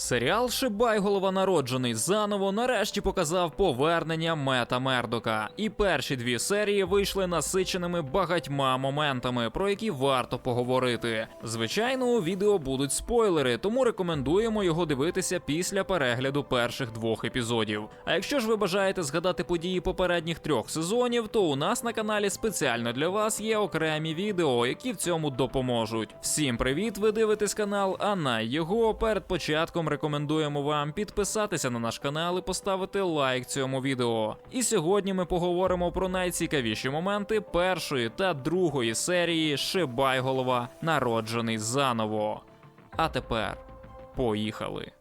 Серіал Шибайголова народжений заново нарешті показав повернення Мета Мердока. І перші дві серії вийшли насиченими багатьма моментами, про які варто поговорити. Звичайно, у відео будуть спойлери, тому рекомендуємо його дивитися після перегляду перших двох епізодів. А якщо ж ви бажаєте згадати події попередніх трьох сезонів, то у нас на каналі спеціально для вас є окремі відео, які в цьому допоможуть. Всім привіт! Ви дивитесь канал, а на його перед початком рекомендуємо вам підписатися на наш канал і поставити лайк цьому відео. І сьогодні ми поговоримо про найцікавіші моменти першої та другої серії Шибайголова народжений заново. А тепер поїхали.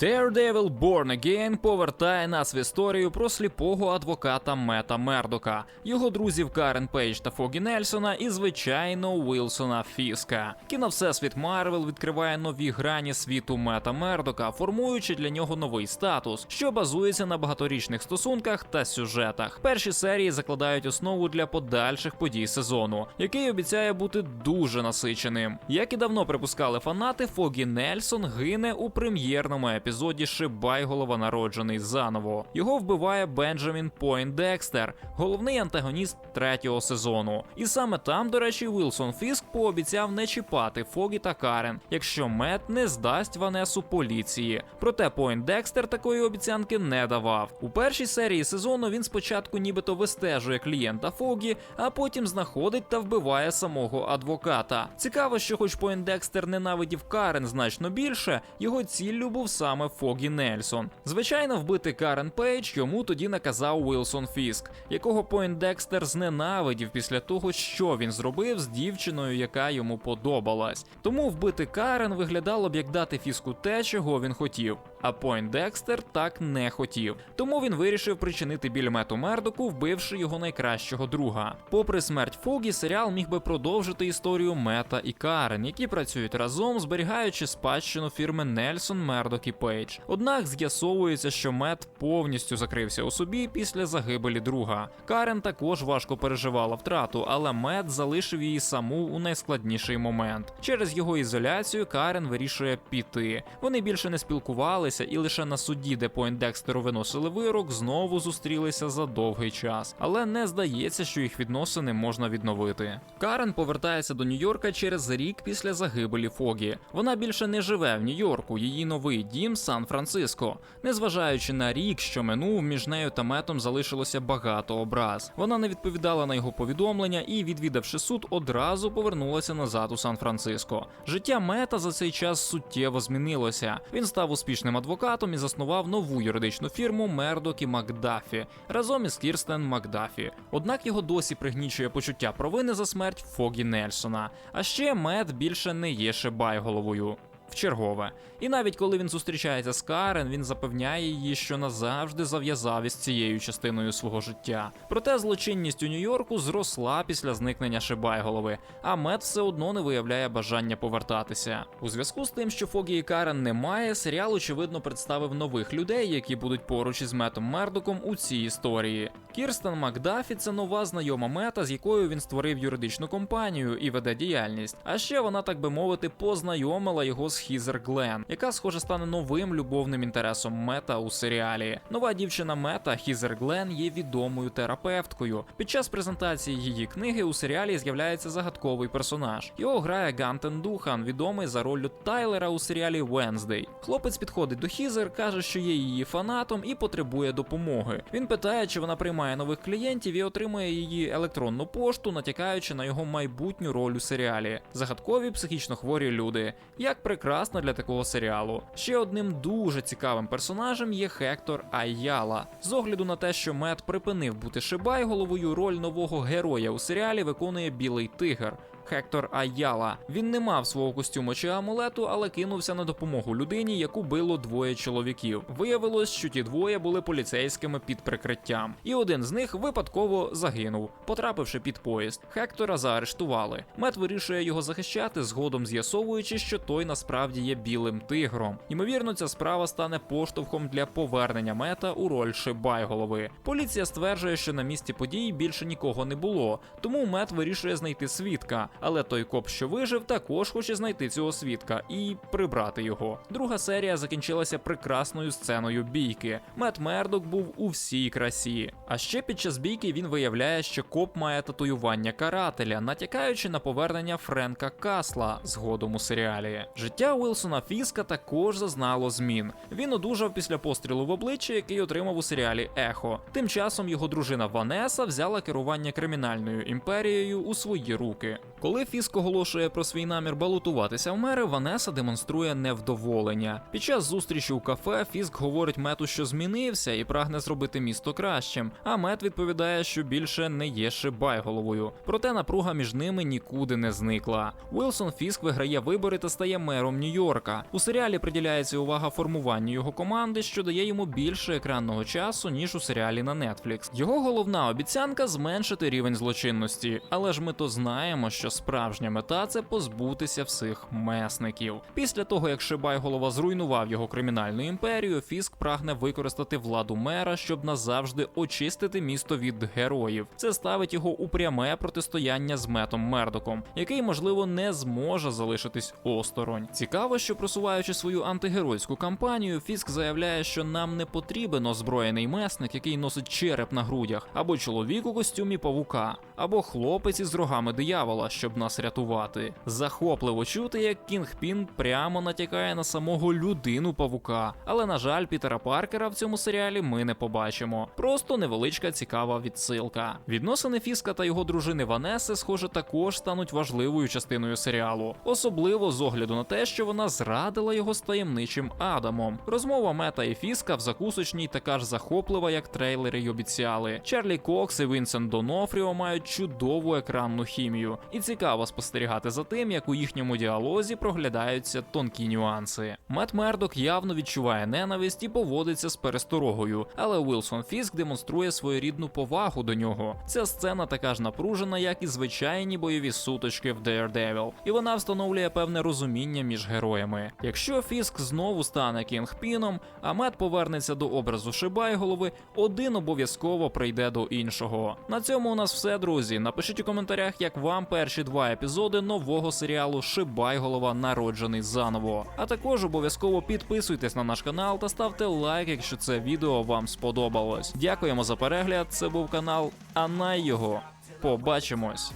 Daredevil Born Again повертає нас в історію про сліпого адвоката Мета Мердока, його друзів Карен Пейдж та Фогі Нельсона і, звичайно, Уілсона Фіска. Кіно Всесвіт Марвел відкриває нові грані світу Мета Мердока, формуючи для нього новий статус, що базується на багаторічних стосунках та сюжетах. Перші серії закладають основу для подальших подій сезону, який обіцяє бути дуже насиченим. Як і давно припускали фанати, Фогі Нельсон гине у прем'єрному епізоді Шибайголова народжений заново. Його вбиває Бенджамін Пойндекстер, головний антагоніст третього сезону. І саме там, до речі, Вілсон Фіск пообіцяв не чіпати Фогі та Карен, якщо Мет не здасть Ванесу поліції. Проте Пойндекстер такої обіцянки не давав. У першій серії сезону він спочатку нібито вистежує клієнта Фогі, а потім знаходить та вбиває самого адвоката. Цікаво, що, хоч Пойндекстер ненавидів Карен значно більше, його ціллю був саме Фогі Нельсон. Звичайно, вбити Карен Пейдж йому тоді наказав Уілсон Фіск, якого Пойндекстер зненавидів після того, що він зробив з дівчиною, яка йому подобалась. Тому вбити Карен виглядало б як дати Фіску те, чого він хотів. А Пойндекстер так не хотів. Тому він вирішив причинити біль Мету Мердоку, вбивши його найкращого друга. Попри смерть Фогі, серіал міг би продовжити історію Мета і Карен, які працюють разом, зберігаючи спадщину фірми Нельсон, Мердок і Пейдж. Однак з'ясовується, що Мет повністю закрився у собі після загибелі друга. Карен також важко переживала втрату, але Мет залишив її саму у найскладніший момент. Через його ізоляцію Карен вирішує піти. Вони більше не спілкувалися, і лише на суді, де Пойндекстеру виносили вирок, знову зустрілися за довгий час. Але не здається, що їх відносини можна відновити. Карен повертається до Нью-Йорка через рік після загибелі Фогі. Вона більше не живе в Нью-Йорку. Її новий дім Сан-Франциско. Незважаючи на рік, що минув, між нею та метом залишилося багато образ. Вона не відповідала на його повідомлення і, відвідавши суд, одразу повернулася назад у Сан-Франциско. Життя мета за цей час суттєво змінилося. Він став успішним адвокатом і заснував нову юридичну фірму Мердок і Макдафі разом із Кірстен Макдафі. Однак його досі пригнічує почуття провини за смерть Фогі Нельсона. А ще мед більше не є шибайголовою. В чергове. І навіть коли він зустрічається з Карен, він запевняє її, що назавжди зав'язав із цією частиною свого життя. Проте злочинність у Нью-Йорку зросла після зникнення Шибайголови, а Мед все одно не виявляє бажання повертатися. У зв'язку з тим, що Фогі і Карен немає, серіал очевидно представив нових людей, які будуть поруч із Метом Мердоком у цій історії. Кірстен Макдафі це нова знайома мета, з якою він створив юридичну компанію і веде діяльність. А ще вона, так би мовити, познайомила його з Хізер Глен, яка, схоже, стане новим любовним інтересом Мета у серіалі. Нова дівчина Мета Хізер Глен є відомою терапевткою. Під час презентації її книги у серіалі з'являється загадковий персонаж. Його грає Гантен Духан, відомий за роллю Тайлера у серіалі Венздей. Хлопець підходить до Хізер, каже, що є її фанатом і потребує допомоги. Він питає, чи вона приймає нових клієнтів і отримує її електронну пошту, натякаючи на його майбутню роль у серіалі. Загадкові психічно хворі люди. Як прекрасно для такого серіалу. Ще одним дуже цікавим персонажем є Хектор Айяла. З огляду на те, що мед припинив бути Шибай, головою роль нового героя у серіалі виконує Білий Тигр. Хектор Аяла. Він не мав свого костюму чи амулету, але кинувся на допомогу людині, яку било двоє чоловіків. Виявилось, що ті двоє були поліцейськими під прикриттям, і один з них випадково загинув, потрапивши під поїзд. Хектора заарештували. Мет вирішує його захищати, згодом з'ясовуючи, що той насправді є білим тигром. Ймовірно, ця справа стане поштовхом для повернення мета у роль Шибайголови. Поліція стверджує, що на місці подій більше нікого не було, тому мет вирішує знайти свідка. Але той коп, що вижив, також хоче знайти цього свідка і прибрати його. Друга серія закінчилася прекрасною сценою бійки. Мет Мердок був у всій красі. А ще під час бійки він виявляє, що коп має татуювання карателя, натякаючи на повернення Френка Касла згодом у серіалі. Життя Уилсона Фіска також зазнало змін. Він одужав після пострілу в обличчя, який отримав у серіалі Ехо. Тим часом його дружина Ванеса взяла керування кримінальною імперією у свої руки. Коли Фіск оголошує про свій намір балотуватися в мери, Ванеса демонструє невдоволення. Під час зустрічі у кафе Фіск говорить мету, що змінився і прагне зробити місто кращим. А мет відповідає, що більше не є шибайголовою. Проте напруга між ними нікуди не зникла. Уилсон Фіск виграє вибори та стає мером Нью-Йорка. У серіалі приділяється увага формуванню його команди, що дає йому більше екранного часу ніж у серіалі на Netflix. Його головна обіцянка зменшити рівень злочинності, але ж ми то знаємо, що справжня мета це позбутися всіх месників. Після того як Шибайголова зруйнував його кримінальну імперію, Фіск прагне використати владу мера, щоб назавжди очистити місто від героїв. Це ставить його у пряме протистояння з метом Мердоком, який можливо не зможе залишитись осторонь. Цікаво, що просуваючи свою антигеройську кампанію, Фіск заявляє, що нам не потрібен озброєний месник, який носить череп на грудях, або чоловік у костюмі павука, або хлопець із рогами диявола, щоб нас рятувати. Захопливо чути, як Кінг Пін прямо натякає на самого людину павука. Але на жаль, Пітера Паркера в цьому серіалі ми не побачимо. Просто невеличка цікава відсилка. Відносини Фіска та його дружини Ванеси, схоже, також стануть важливою частиною серіалу, особливо з огляду на те, що вона зрадила його з таємничим Адамом. Розмова Мета і Фіска в закусочній така ж захоплива, як трейлери й обіцяли. Чарлі Кокс і Вінсент Донофріо мають чудову екранну хімію, і цікаво спостерігати за тим, як у їхньому діалозі проглядаються тонкі нюанси. Мет Мердок явно відчуває ненависть і поводиться з пересторогою, але Уилсон Фіск демонструє своєрідну повагу до нього. Ця сцена така ж напружена, як і звичайні бойові сутички в Daredevil, і вона встановлює певне розуміння між героями. Якщо Фіск знову стане кінгпіном, а Мет повернеться до образу Шибайголови, один обов'язково прийде до іншого. На цьому у нас все, друзі. Напишіть у коментарях, як вам перші два епізоди нового серіалу Шибайголова народжений заново. А також обов'язково підписуйтесь на наш канал та ставте лайк, якщо це відео вам сподобалось. Дякуємо за перегляд. Це був канал Анай його. Побачимось.